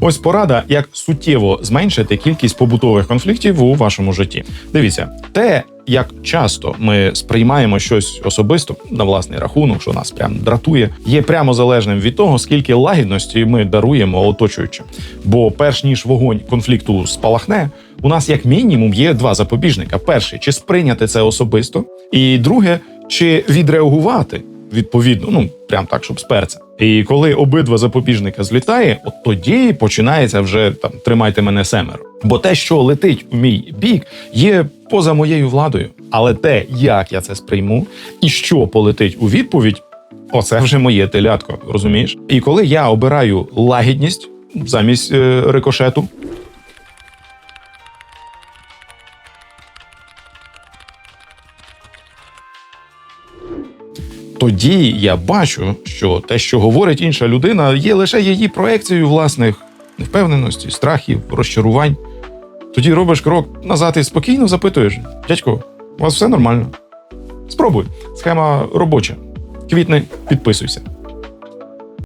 Ось порада, як суттєво зменшити кількість побутових конфліктів у вашому житті. Дивіться, те, як часто ми сприймаємо щось особисто на власний рахунок, що нас прям дратує, є прямо залежним від того, скільки лагідності ми даруємо оточуючим. Бо перш ніж вогонь конфлікту спалахне, у нас як мінімум є два запобіжника: перший чи сприйняти це особисто, і друге, чи відреагувати відповідно, ну прям так, щоб сперся. І коли обидва запобіжника злітає, от тоді починається вже там тримайте мене семеро. Бо те, що летить в мій бік, є поза моєю владою. Але те, як я це сприйму, і що полетить у відповідь, оце вже моє телятко, розумієш? І коли я обираю лагідність замість е, рикошету, тоді я бачу, що те, що говорить інша людина, є лише її проекцією власних невпевненості, страхів, розчарувань. Тоді робиш крок назад і спокійно запитуєш: дядько, у вас все нормально? Спробуй. Схема робоча. Квітни, підписуйся.